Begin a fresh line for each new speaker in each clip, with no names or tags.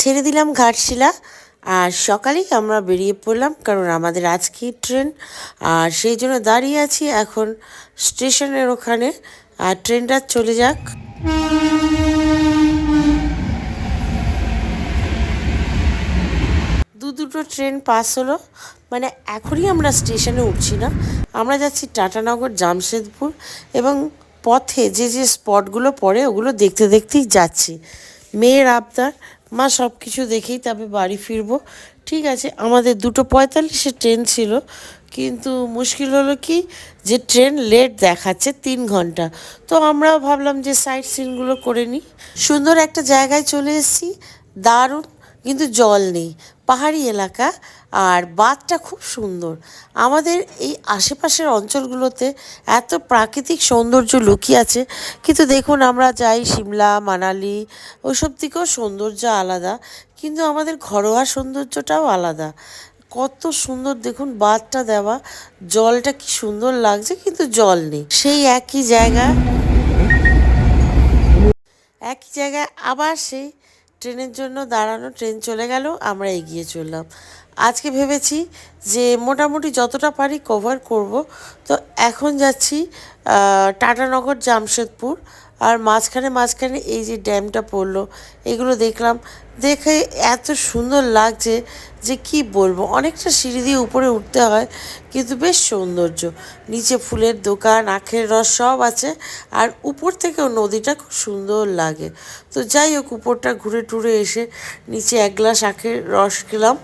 ছেড়ে দিলাম ঘাটশিলা। আর সকালেই আমরা বেরিয়ে পড়লাম, কারণ আমাদের আজকে ট্রেন। আর সেই জন্য দাঁড়িয়ে আছি এখন স্টেশনের ওখানে। আর ট্রেনটা চলে যাক। দু দুটো ট্রেন পাস হলো। মানে এখনই আমরা স্টেশনে উঠছি না। আমরা যাচ্ছি টাটানগর, জামশেদপুর এবং পথে যে যে স্পটগুলো পড়ে ওগুলো দেখতে দেখতেই যাচ্ছি। মেয়ের আবদার মা সব কিছু দেখেই তবে বাড়ি ফিরবো। ঠিক আছে, আমাদের দুটো পঁয়তাল্লিশে ট্রেন ছিল, কিন্তু মুশকিল হলো কি যে ট্রেন লেট দেখাচ্ছে তিন ঘণ্টা। তো আমরাও ভাবলাম যে সাইট সিনগুলো করে নিই। সুন্দর একটা জায়গায় চলে এসেছি, দারুণ, কিন্তু জল নেই। পাহাড়ি এলাকা আর বাঁধটা খুব সুন্দর। আমাদের এই আশেপাশের অঞ্চলগুলোতে এত প্রাকৃতিক সৌন্দর্য লুকিয়ে আছে, কিন্তু দেখুন আমরা যাই সিমলা, মানালি, ওইসব দিকেও সৌন্দর্য আলাদা, কিন্তু আমাদের ঘরোয়া সৌন্দর্যটাও আলাদা। কত সুন্দর দেখুন বাঁধটা দেওয়া, জলটা কি সুন্দর লাগছে কিন্তু জল নেই। সেই একই জায়গা, একই জায়গায় আবার সেই ট্রেনের জন্য দাঁড়ানো ট্রেন চলে গেল, আমরা এগিয়ে চললাম। আজকে ভেবেছি যে মোটামুটি যতটা পারি কভার করব। তো এখন যাচ্ছি টাটানগর জামশেদপুর। আর মাঝখানে মাঝখানে এই যে ড্যামটা পড়ল, এগুলো দেখলাম। দেখে এত সুন্দর লাগছে যে কি বলব, অনেকটা সিঁড়ি দিয়ে উপরে উঠতে হয়, কিন্তু বেশ সৌন্দর্য। নিচে ফুলের দোকান, আখের রস সব আছে, আর উপর থেকেও নদীটা খুব সুন্দর লাগে। তো যাই হোক, উপরটা ঘুরে টুরে এসে নিচে এক গ্লাস আখের রস খেলাম।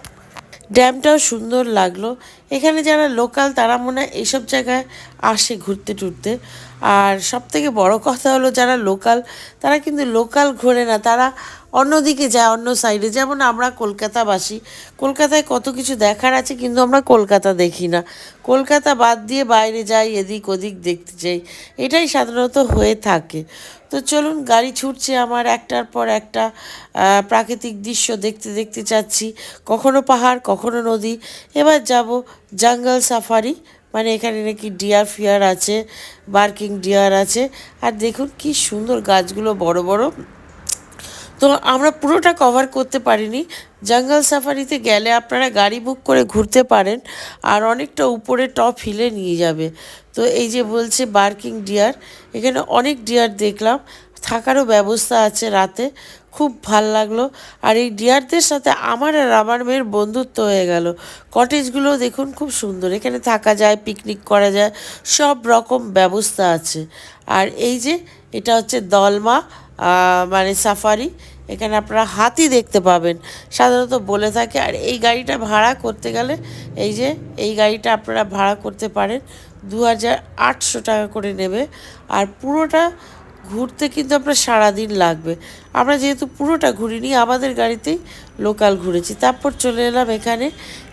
ড্যামটাও সুন্দর লাগল। এখানে যারা লোকাল, তারা মনে হয় এইসব জায়গায় আসে ঘুরতে টুরতে। আর সব থেকে বড় কথা হলো যারা লোকাল, তারা কিন্তু লোকাল ঘোরে না, তারা অন্যদিকে যায়, অন্য সাইডে যেমন আমরা কলকাতাবাসী, কলকাতায় কত কিছু দেখার আছে কিন্তু আমরা কলকাতা দেখি না। কলকাতা বাদ দিয়ে বাইরে যাই, এদিক ওদিক দেখতে যাই, এটাই সাধারণত হয়ে থাকে। তো চলুন, গাড়ি ছুটছে আমার, একটার পর একটা প্রাকৃতিক দৃশ্য দেখতে দেখতে চাচ্ছি কখনো পাহাড়, কখনো নদী। এবার যাব জঙ্গল সাফারি মানে এখানে নাকি ডিয়ার ফিয়ার আছে বার্কিং ডিয়ার আছে। আর দেখুন কি সুন্দর গাছগুলো বড় বড়। তো আমরা পুরোটা কভার করতে পারিনি। জঙ্গল সাফারিতে গেলে আপনারা গাড়ি বুক করে ঘুরতে পারেন, আর অনেকটা উপরে টপ হিলে নিয়ে যাবে। তো এই যে বলছে বার্কিং ডিয়ার এখানে অনেক ডিয়ার দেখলাম। থাকারও ব্যবস্থা আছে রাতে। খুব ভালো লাগল। আর এই ডিয়ারদের সাথে আমার আর আমার মেয়ের বন্ধুত্ব হয়ে গেল। কটেজগুলো দেখুন খুব সুন্দর। এখানে থাকা যায় পিকনিক করা যায়, সব রকম ব্যবস্থা আছে। আর এই যে, এটা হচ্ছে দলমা মানে সাফারি এখানে আপনারা হাতি দেখতে পাবেন। সাধারণত বলে থাকে, আর এই গাড়িটা ভাড়া করতে গেলে এই যে, এই গাড়িটা আপনারা ভাড়া করতে পারেন দু হাজার আটশো টাকা করে নেবে। আর পুরোটা ঘুরতে কিন্তু আপনার সারাদিন লাগবে। আমরা যেহেতু পুরোটা ঘুরিনি, আমাদের গাড়িতেই লোকাল ঘুরেছি। তারপর চলে এলাম এখানে,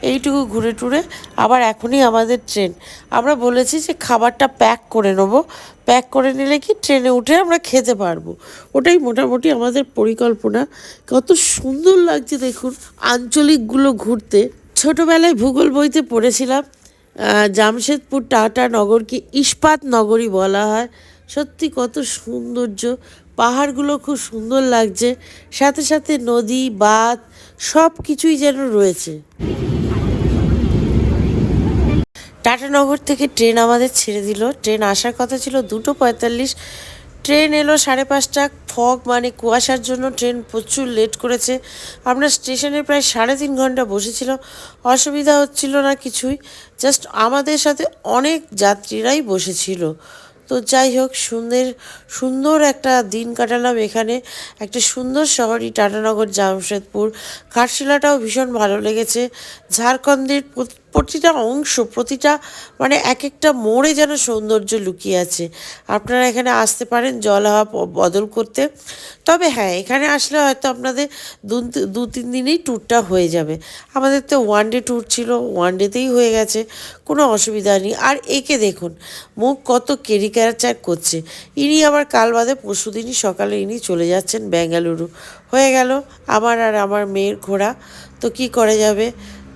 এইটুকু ঘুরে টুরে, আবার এখনই আমাদের ট্রেন। আমরা বলেছি যে খাবারটা প্যাক করে নেব। প্যাক করে নিলে কি ট্রেনে উঠে আমরা খেতে পারব। ওটাই মোটামুটি আমাদের পরিকল্পনা। কত সুন্দর লাগছে দেখুন, আঞ্চলিকগুলো ঘুরতে। ছোটোবেলায় ভূগোল বইতে পড়েছিলাম জামশেদপুর টাটা নগরকে ইস্পাত নগরী বলা হয়। সত্যি কত সৌন্দর্য। পাহাড়গুলো খুব সুন্দর লাগছে। সাথে সাথে নদী, বাঁধ সব কিছুই যেন রয়েছে। টাটানগর থেকে ট্রেন আমাদের ছেড়ে দিল। ট্রেন আসার কথা ছিল দুটো পঁয়তাল্লিশ। ট্রেন এলো সাড়ে পাঁচটা। ফগ মানে কুয়াশার জন্য ট্রেন প্রচুর লেট করেছে। আমরা স্টেশনে প্রায় সাড়ে তিন ঘণ্টা বসেছিলাম। অসুবিধা হচ্ছিল না কিছুই। জাস্ট আমাদের সাথে অনেক যাত্রীরাই বসেছিল। তো যাই হোক, সুন্দর সুন্দর একটা দিন কাটালাম এখানে। একটা সুন্দর শহরই টাটানগর জামশেদপুর। ঘাটশিলাটাও ভীষণ ভালো লেগেছে। ঝাড়খণ্ডের প্রতিটা অংশ, প্রতিটা মানে এক একটা মোড়ে যেন সৌন্দর্য লুকিয়ে আছে। আপনারা এখানে আসতে পারেন জল হাওয়া বদল করতে। তবে হ্যাঁ এখানে আসলে হয়তো আপনাদের দু তিন দিনেই ট্যুরটা হয়ে যাবে। আমাদের তো ওয়ান ডে ট্যুর ছিল ওয়ান ডেতেই হয়ে গেছে, কোনো অসুবিধা নেই। আর একে দেখুন, মুখ কত কেরিক্যাচার করছে। ইনি আবার কাল বাদে পরশু দিনই সকালে ইনি চলে যাচ্ছেন বেঙ্গালুরু। হয়ে গেল, আমার আর আমার মেয়ের ঘোড়া তো কি করে যাবে?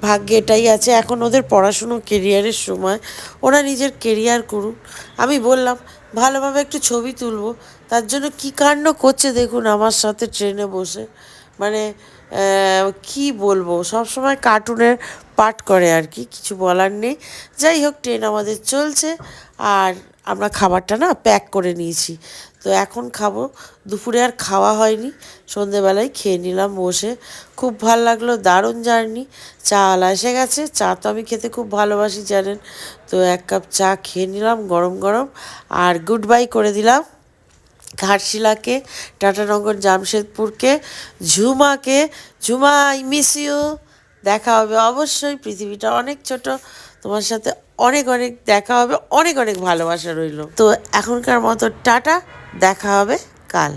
ভাগ্যে এটাই আছে। এখন ওদের পড়াশুনো কেরিয়ারের সময়। ওরা নিজের কেরিয়ার করুক। আমি বললাম, ভালোভাবে একটু ছবি তুলবো। তার জন্য কী কাণ্ড করছে দেখুন আমার সাথে ট্রেনে বসে। মানে কি বলব? সব সময় কার্টুনের পাঠ করে আর কি, কিছু বলার নেই। যাই হোক, ট্রেন আমাদের চলছে। আর আমরা খাবারটা না প্যাক করে নিয়েছি। তো এখন খাব। দুপুরে আর খাওয়া হয়নি। সন্ধেবেলায় খেয়ে নিলাম বসে। খুব ভালো লাগল, দারুণ জার্নি। চা আলা এসে গেছে। চা তো আমি খেতে খুব ভালোবাসি, জানেন। তো এক কাপ চা খেয়ে নিলাম, গরম গরম। আর গুড বাই করে দিলাম। ঘাটশিলাকে টাটানগর জামশেদপুরকে, ঝুমাকে। ঝুমা আই মিস ইউ দেখা হবে অবশ্যই। পৃথিবীটা অনেক ছোট। তোমার সাথে অনেক অনেক দেখা হবে, অনেক অনেক ভালোবাসা রইল। তো এখনকার মতো টাটা, দেখা হবে কাল।